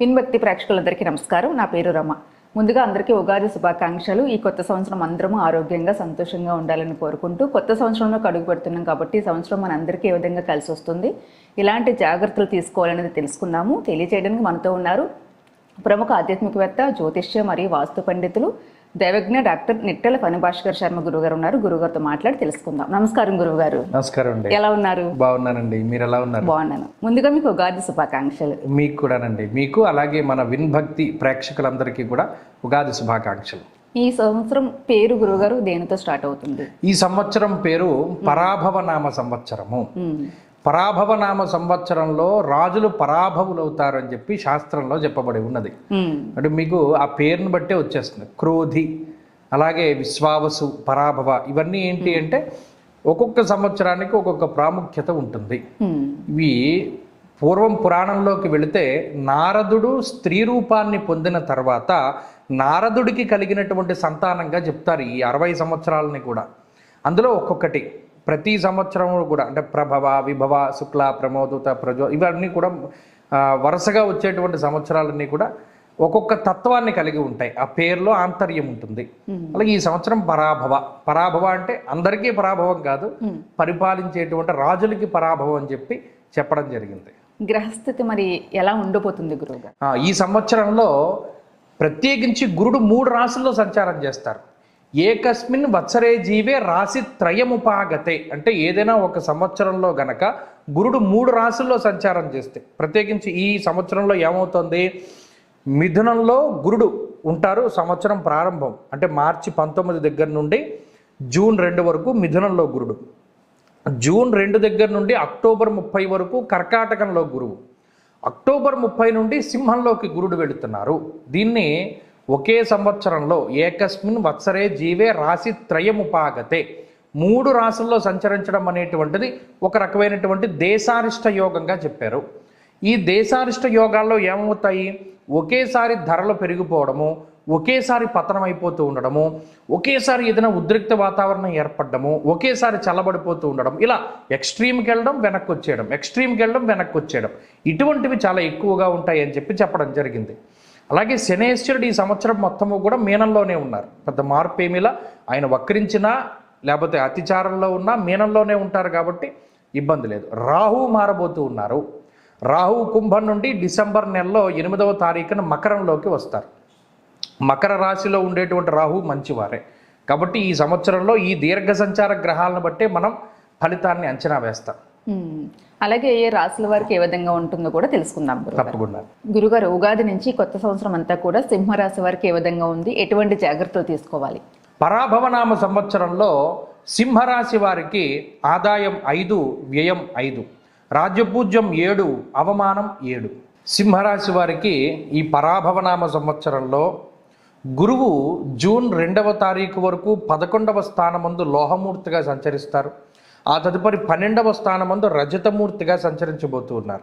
పిన్భక్తి ప్రేక్షకులందరికీ నమస్కారం. నా పేరు రమ. ముందుగా అందరికీ ఉగాది శుభాకాంక్షలు. ఈ కొత్త సంవత్సరం అందరము ఆరోగ్యంగా సంతోషంగా ఉండాలని కోరుకుంటూ కొత్త సంవత్సరంలోకి అడుగు పెడుతున్నాం కాబట్టి ఈ సంవత్సరం మన అందరికీ ఏ విధంగా కలిసి వస్తుంది ఇలాంటి జాగ్రత్తలు తీసుకోవాలనేది తెలుసుకుందాము. తెలియజేయడానికి మనతో ఉన్నారు ప్రముఖ ఆధ్యాత్మికవేత్త జ్యోతిష్య మరియు వాస్తు పండితులు దైవజ్ఞ డాక్టర్ నిట్టెల ఫణిభాస్కర్ శర్మ గురుగారు ఉన్నారు. గురుగారితో మాట్లాడి తెలుసుకుందాం. నమస్కారం గురుగారు నమస్కారం అండి. ఎలా ఉన్నారు? బాగున్నానండి. మీరు ఎలా ఉన్నారు? బాగున్నాను. ముందుగా మీకు ఉగాది శుభాకాంక్షలు. మీకు కూడానండి. మీకు అలాగే మన విన్భక్తి ప్రేక్షకులందరికీ కూడా ఉగాది శుభాకాంక్షలు. ఈ సంవత్సరం పేరు గురుగారు దేనితో స్టార్ట్ అవుతుంది? ఈ సంవత్సరం పేరు పరాభవనామ సంవత్సరము. మ్మ్. పరాభవనామ సంవత్సరంలో రాజులు పరాభవులవుతారు అని చెప్పి శాస్త్రంలో చెప్పబడి ఉన్నది. అంటే మీకు ఆ పేరుని బట్టే వచ్చేస్తుంది క్రోధి అలాగే విశ్వావసు పరాభవ ఇవన్నీ ఏంటి అంటే ఒక్కొక్క సంవత్సరానికి ఒక్కొక్క ప్రాముఖ్యత ఉంటుంది. ఇవి పూర్వం పురాణంలోకి వెళితే నారదుడు స్త్రీ రూపాన్ని పొందిన తర్వాత నారదుడికి కలిగినటువంటి సంతానంగా చెప్తారు ఈ అరవై సంవత్సరాలని కూడా అందులో ఒక్కొక్కటి ప్రతి సంవత్సరం కూడా అంటే ప్రభవ విభవ శుక్ల ప్రమోదుత ప్రజో ఇవన్నీ కూడా వరుసగా వచ్చేటువంటి సంవత్సరాలన్నీ కూడా ఒక్కొక్క తత్వాన్ని కలిగి ఉంటాయి. ఆ పేరులో ఆంతర్యం ఉంటుంది. అలాగే ఈ సంవత్సరం పరాభవ. పరాభవ అంటే అందరికీ పరాభవం కాదు. పరిపాలించేటువంటి రాజులకి పరాభవం అని చెప్పి చెప్పడం జరిగింది. గ్రహస్థితి మరి ఎలా ఉండబోతుంది గురువుగారు? ఆ, ఈ సంవత్సరంలో ప్రత్యేకించి గురుడు మూడు రాశుల్లో సంచారం చేస్తారు. ఏకస్మిన్ వత్సరే జీవే రాశి త్రయముపాగతే. అంటే ఏదైనా ఒక సంవత్సరంలో గనక గురుడు మూడు రాశుల్లో సంచారం చేస్తే ప్రత్యేకించి ఈ సంవత్సరంలో ఏమవుతుంది? మిథునంలో గురుడు ఉంటారు సంవత్సరం ప్రారంభం. అంటే మార్చి పంతొమ్మిది దగ్గర నుండి జూన్ రెండు వరకు మిథునంలో గురుడు. జూన్ రెండు దగ్గర నుండి అక్టోబర్ ముప్పై వరకు కర్కాటకంలో గురువు. అక్టోబర్ ముప్పై నుండి సింహంలోకి గురుడు వెళుతున్నారు. దీన్ని ఒకే సంవత్సరంలో ఏకస్మిన్ వత్సరే జీవే రాశి త్రయముపాగతే. మూడు రాసుల్లో సంచరించడం అనేటువంటిది ఒక రకమైనటువంటి దేశారిష్ట యోగంగా చెప్పారు. ఈ దేశారిష్ట యోగాల్లో ఏమవుతాయి? ఒకేసారి ధరలు పెరిగిపోవడము ఒకేసారి పతనం అయిపోతూ ఉండడము ఒకేసారి ఏదైనా ఉద్రిక్త వాతావరణం ఏర్పడడము ఒకేసారి చల్లబడిపోతూ ఉండడం ఇలా ఎక్స్ట్రీమ్కి వెళ్ళడం వెనక్కి వచ్చేయడం ఎక్స్ట్రీమ్కి వెళ్ళడం వెనక్కి వచ్చేయడం. ఇటువంటివి చాలా ఎక్కువగా ఉంటాయి అని చెప్పి చెప్పడం జరిగింది. అలాగే శనేశ్వరుడు ఈ సంవత్సరం మొత్తము కూడా మీనంలోనే ఉన్నారు. పెద్ద మార్పు ఏమిలా ఆయన వక్రించినా లేకపోతే అతిచారంలో ఉన్నా మీనంలోనే ఉంటారు కాబట్టి ఇబ్బంది లేదు. రాహు మారబోతూ ఉన్నారు. రాహు కుంభం నుండి డిసెంబర్ నెలలో ఎనిమిదవ తారీఖున మకరంలోకి వస్తారు. మకర రాశిలో ఉండేటువంటి రాహు మంచివారే. కాబట్టి ఈ సంవత్సరంలో ఈ దీర్ఘ సంచార గ్రహాలను బట్టే మనం ఫలితాన్ని అంచనా వేస్తాం. అలాగే ఏ రాశుల వారికి ఏ విధంగా ఉంటుందో కూడా తెలుసుకుందాం గురుగారు తప్పకుండా. గురుగారు ఉగాది నుంచి కొత్త సంవత్సరం అంతా కూడా సింహరాశి వారికి ఏ విధంగా ఉంది? ఎటువంటి జాగ్రత్తలు తీసుకోవాలి? పరాభవనామ సంవత్సరంలో సింహరాశి వారికి ఆదాయం ఐదు వ్యయం ఐదు. రాజ్యపూజ్యం ఏడు అవమానం ఏడు. సింహరాశి వారికి ఈ పరాభవనామ సంవత్సరంలో గురువు జూన్ రెండవ తారీఖు వరకు పదకొండవ స్థానమందు లోహమూర్తిగా సంచరిస్తారు. ఆ తదుపరి పన్నెండవ స్థానమందు రజతమూర్తిగా సంచరించబోతూ ఉన్నారు.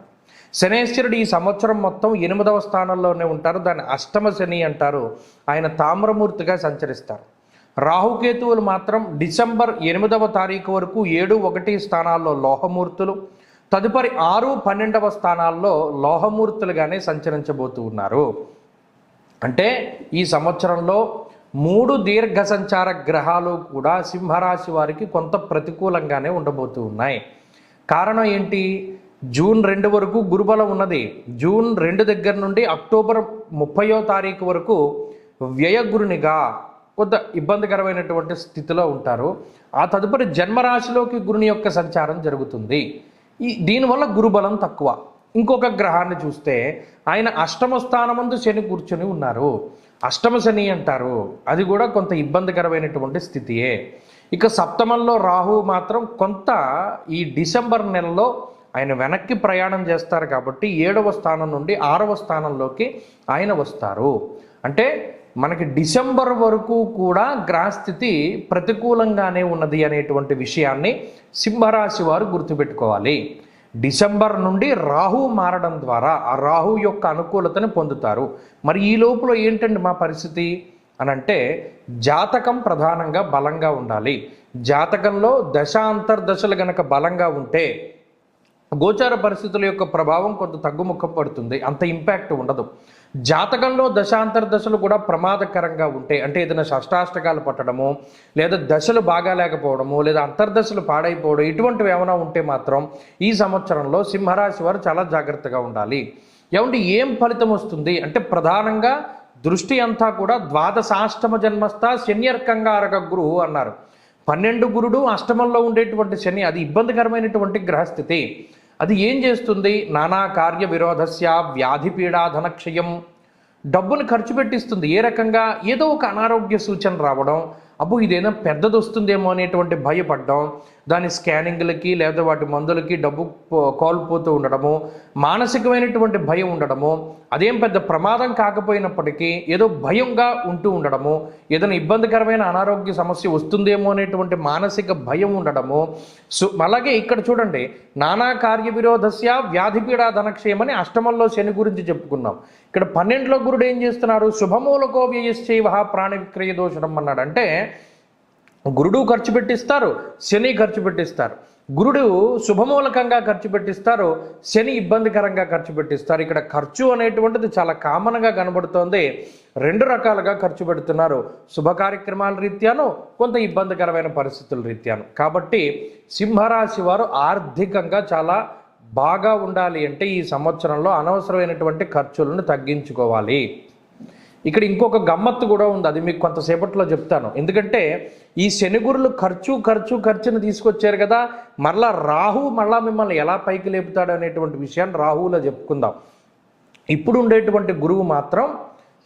శనేశ్వరుడు ఈ సంవత్సరం మొత్తం ఎనిమిదవ స్థానంలోనే ఉంటారు. దాన్ని అష్టమ శని అంటారు. ఆయన తామ్రమూర్తిగా సంచరిస్తారు. రాహుకేతువులు మాత్రం డిసెంబర్ ఎనిమిదవ తారీఖు వరకు ఏడు ఒకటి స్థానాల్లో లోహమూర్తులు తదుపరి ఆరు పన్నెండవ స్థానాల్లో లోహమూర్తులుగానే సంచరించబోతూ ఉన్నారు. అంటే ఈ సంవత్సరంలో మూడు దీర్ఘ సంచార గ్రహాలు కూడా సింహరాశి వారికి కొంత ప్రతికూలంగానే ఉండబోతూ ఉన్నాయి. కారణం ఏంటి? జూన్ రెండు వరకు గురుబలం ఉన్నది. జూన్ రెండు దగ్గర నుండి అక్టోబర్ ముప్పయో తారీఖు వరకు వ్యయగురునిగా కొంత ఇబ్బందికరమైనటువంటి స్థితిలో ఉంటారు. ఆ తదుపరి జన్మరాశిలోకి గురుని యొక్క సంచారం జరుగుతుంది. ఈ దీనివల్ల గురుబలం తక్కువ. ఇంకొక గ్రహాన్ని చూస్తే ఆయన అష్టమ స్థానమందు శని కూర్చొని ఉన్నారు. అష్టమ శని అంటారు. అది కూడా కొంత ఇబ్బందికరమైనటువంటి స్థితియే. ఇక సప్తమంలో రాహు మాత్రం కొంత ఈ డిసెంబర్ నెలలో ఆయన వెనక్కి ప్రయాణం చేస్తారు కాబట్టి ఏడవ స్థానం నుండి ఆరవ స్థానంలోకి ఆయన వస్తారు. అంటే మనకి డిసెంబర్ వరకు కూడా గ్రహస్థితి ప్రతికూలంగానే ఉన్నది అనేటువంటి విషయాన్ని సింహరాశి వారు గుర్తుపెట్టుకోవాలి. డిసెంబర్ నుండి రాహు మారడం ద్వారా ఆ రాహు యొక్క అనుకూలతను పొందుతారు. మరి ఈ లోపల ఏంటండి మా పరిస్థితి? అని అంటే జాతకం ప్రధానంగా బలంగా ఉండాలి. జాతకంలో దశ అంతర్దశలు గనక బలంగా ఉంటే గోచార పరిస్థితుల యొక్క ప్రభావం కొంత తగ్గుముఖం పడుతుంది. అంత ఇంపాక్ట్ ఉండదు. జాతకంలో దశాంతర దశలు కూడా ప్రమాదకరంగా ఉంటాయి. అంటే ఏదైనా షష్టాష్టకాలు పట్టడము లేదా దశలు బాగా లేకపోవడము లేదా అంతర్దశలు పాడైపోవడం ఇటువంటివి ఏమైనా ఉంటే మాత్రం ఈ సంవత్సరంలో సింహరాశి వారు చాలా జాగ్రత్తగా ఉండాలి. ఏమంటే ఏం ఫలితం వస్తుంది? అంటే ప్రధానంగా దృష్టి అంతా కూడా ద్వాదశాష్టమ జన్మస్థ శన్యర్కంగారక గురువు అన్నారు. పన్నెండు గురుడు అష్టమంలో ఉండేటువంటి శని అది ఇబ్బందికరమైనటువంటి గ్రహస్థితి. అది ఏం చేస్తుంది? నానా కార్య విరోధస్య వ్యాధి పీడాధనక్షయం డబ్బును ఖర్చు పెట్టిస్తుంది. ఏ రకంగా? ఏదో ఒక అనారోగ్య సూచన రావడం. అబ్బో ఇదేదో పెద్దది వస్తుందేమో అనేటువంటి భయపడడం. దాని స్కానింగ్లకి లేదా వాటి మందులకి డబ్బు పో- కోల్పోతూ ఉండడము మానసికమైనటువంటి భయం ఉండడము అదేం పెద్ద ప్రమాదం కాకపోయినప్పటికీ ఏదో భయంగా ఉంటూ ఉండడము ఏదైనా ఇబ్బందికరమైన అనారోగ్య సమస్య వస్తుందేమో అనేటువంటి మానసిక భయం ఉండడము. సో అలాగే ఇక్కడ చూడండి నానా కార్య విరోధస్య వ్యాధిపీడ ధనక్షయమని అష్టమంలో శని గురించి చెప్పుకున్నాం. ఇక్కడ పన్నెండులో గురుడు ఏం చేస్తున్నారు శుభమూలకో వ్యయశ్చైవ ప్రాణ విక్రయ దోషణం అన్నాడు అంటే గురుడు ఖర్చు పెట్టిస్తారు శని ఖర్చు పెట్టిస్తారు. గురుడు శుభమూలకంగా ఖర్చు పెట్టిస్తారు శని ఇబ్బందికరంగా ఖర్చు పెట్టిస్తారు. ఇక్కడ ఖర్చు అనేటువంటిది చాలా కామన్గా కనబడుతోంది. రెండు రకాలుగా ఖర్చు పెడుతున్నారు. శుభ కార్యక్రమాల రీత్యాను కొంత ఇబ్బందికరమైన పరిస్థితుల రీత్యాను. కాబట్టి సింహరాశి వారు ఆర్థికంగా చాలా బాగా ఉండాలి అంటే ఈ సంవత్సరంలో అనవసరమైనటువంటి ఖర్చులను తగ్గించుకోవాలి. ఇక్కడ ఇంకొక గమ్మత్తు కూడా ఉంది. అది మీకు కొంతసేపట్లో చెప్తాను. ఎందుకంటే ఈ శనిగురులు ఖర్చు ఖర్చు ఖర్చును తీసుకొచ్చారు కదా. మరలా రాహు మరలా మిమ్మల్ని ఎలా పైకి లేపుతాడు అనేటువంటి విషయాన్ని రాహువులో చెప్పుకుందాం. ఇప్పుడు ఉండేటువంటి గురువు మాత్రం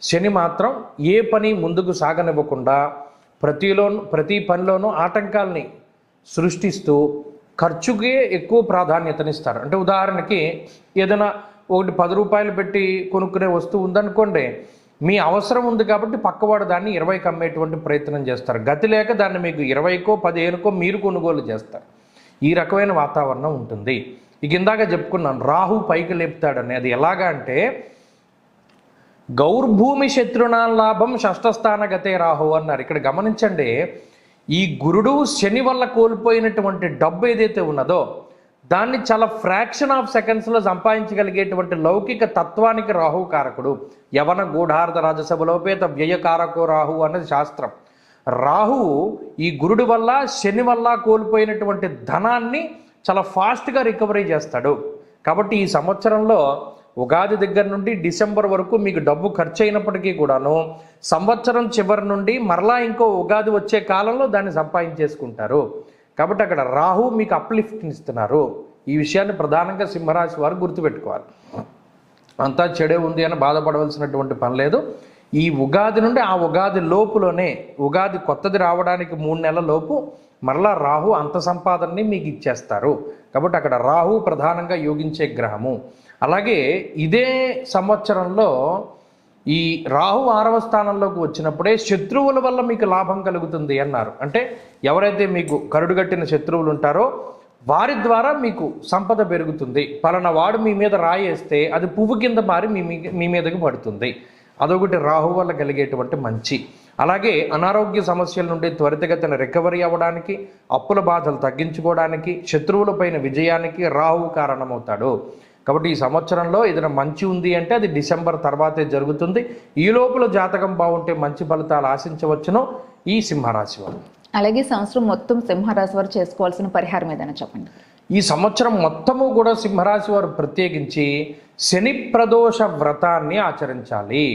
శని మాత్రం ఏ పని ముందుకు సాగనివ్వకుండా ప్రతిలో ప్రతి పనిలోనూ ఆటంకాల్ని సృష్టిస్తూ ఖర్చుకే ఎక్కువ ప్రాధాన్యతనిస్తారు. అంటే ఉదాహరణకి ఏదైనా ఒకటి పది రూపాయలు పెట్టి కొనుక్కునే వస్తువు ఉందనుకోండి మీ అవసరం ఉంది కాబట్టి పక్కవాడు దాన్ని ఇరవైకి అమ్మేటువంటి ప్రయత్నం చేస్తారు. గతి లేక దాన్ని మీకు ఇరవైకో పదిహేనుకో మీరు కొనుగోలు చేస్తారు. ఈ రకమైన వాతావరణం ఉంటుంది. ఇక ఇందాక చెప్పుకున్నాను రాహు పైకి లేపుతాడని అది ఎలాగా అంటే గౌర్భూమి శత్రునా లాభం షష్టస్థానగతే రాహు అన్నారు. ఇక్కడ గమనించండి ఈ గురుడు శని వల్ల కోల్పోయినటువంటి డబ్బు ఏదైతే ఉన్నదో దాన్ని చాలా ఫ్రాక్షన్ ఆఫ్ సెకండ్స్లో సంపాదించగలిగేటువంటి లౌకిక తత్వానికి రాహు కారకుడు యవన గూఢార్థ రాజసభలోపేత వ్యయకారకో రాహు అన్నది శాస్త్రం. రాహు ఈ గురుడు వల్ల శని వల్ల కోల్పోయినటువంటి ధనాన్ని చాలా ఫాస్ట్గా రికవరీ చేస్తాడు. కాబట్టి ఈ సంవత్సరంలో ఉగాది దగ్గర నుండి డిసెంబర్ వరకు మీకు డబ్బు ఖర్చు అయినప్పటికీ కూడాను సంవత్సరం చివరి నుండి మరలా ఇంకో ఉగాది వచ్చే కాలంలో దాన్ని సంపాదించేసుకుంటారు. కాబట్టి అక్కడ రాహు మీకు అప్లిఫ్ట్ ఇస్తున్నారు ఈ విషయాన్ని ప్రధానంగా సింహరాశి వారు గుర్తుపెట్టుకోవాలి. అంతా చెడే ఉంది అని బాధపడవలసినటువంటి పని లేదు. ఈ ఉగాది నుండి ఆ ఉగాది లోపులోనే ఉగాది కొత్తది రావడానికి మూడు నెలల లోపు మరలా రాహు అంత సంపాదనని మీకు ఇచ్చేస్తారు. కాబట్టి అక్కడ రాహు ప్రధానంగా యోగించే గ్రహము. అలాగే ఇదే సంవత్సరంలో ఈ రాహు ఆరవ స్థానంలోకి వచ్చినప్పుడే శత్రువుల వల్ల మీకు లాభం కలుగుతుంది అన్నారు. అంటే ఎవరైతే మీకు కరుడుగట్టిన శత్రువులు ఉంటారో వారి ద్వారా మీకు సంపద పెరుగుతుంది. పలానా వాడు మీ మీద రాయేస్తే అది పువ్వు కింద మారి మీ మీ- మీ మీదకి పడుతుంది. అదొకటి రాహు వల్ల కలిగేటువంటి మంచి. అలాగే అనారోగ్య సమస్యల నుండి త్వరితగతిన రికవరీ అవ్వడానికి అప్పుల బాధలు తగ్గించుకోవడానికి శత్రువులపైన విజయానికి రాహు కారణమవుతాడు. కాబట్టి ఈ సంవత్సరంలో ఏదైనా మంచి ఉంది అంటే అది డిసెంబర్ తర్వాతే జరుగుతుంది. ఈ లోపల జాతకం బాగుంటే మంచి ఫలితాలు ఆశించవచ్చును ఈ సింహరాశి వారు. అలాగే సంవత్సరం మొత్తం సింహరాశి వారు చేసుకోవాల్సిన పరిహారం ఏదైనా చెప్పండి. ఈ సంవత్సరం మొత్తము కూడా సింహరాశి వారు ప్రత్యేకించి శని ప్రదోష వ్రతాన్ని ఆచరించాలి.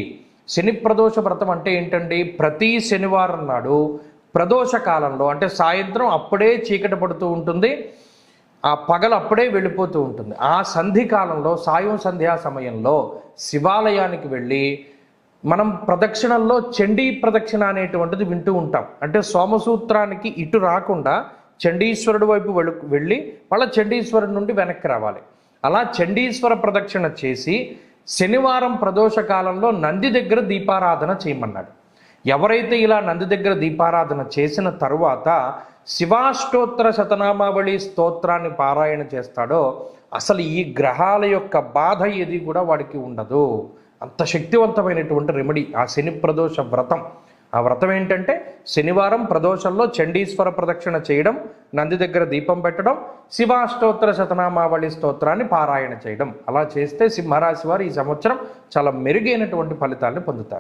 శని ప్రదోష వ్రతం అంటే ఏంటండి? ప్రతి శనివారం నాడు ప్రదోష కాలంలో అంటే సాయంత్రం అప్పుడే చీకటి పడుతూ ఉంటుంది. ఆ పగలు అప్పుడే వెళ్ళిపోతూ ఉంటుంది. ఆ సంధి కాలంలో సాయం సంధ్యా సమయంలో శివాలయానికి వెళ్ళి మనం ప్రదక్షిణల్లో చండీ ప్రదక్షిణ అనేటువంటిది వింటూ ఉంటాం. అంటే సోమసూత్రానికి ఇటు రాకుండా చండీశ్వరుడు వైపు వెళ్ళు వెళ్ళి మళ్ళీ చండీశ్వరుడు నుండి వెనక్కి రావాలి. అలా చండీశ్వర ప్రదక్షిణ చేసి శనివారం ప్రదోష కాలంలో నంది దగ్గర దీపారాధన చేయమన్నాడు. ఎవరైతే ఇలా నంది దగ్గర దీపారాధన చేసిన తరువాత శివాష్టోత్తర శతనామావళి స్తోత్రాన్ని పారాయణ చేస్తాడో అసలు ఈ గ్రహాల యొక్క బాధ ఏది కూడా వాడికి ఉండదు. అంత శక్తివంతమైనటువంటి రెమెడీ ఆ శని ప్రదోష వ్రతం. ఆ వ్రతం ఏంటంటే శనివారం ప్రదోషంలో చండీశ్వర ప్రదక్షిణ చేయడం నంది దగ్గర దీపం పెట్టడం శివాష్టోత్తర శతనామావళి స్తోత్రాన్ని పారాయణ చేయడం. అలా చేస్తే సింహరాశి వారు ఈ సంవత్సరం చాలా మెరుగైనటువంటి ఫలితాలను పొందుతారు.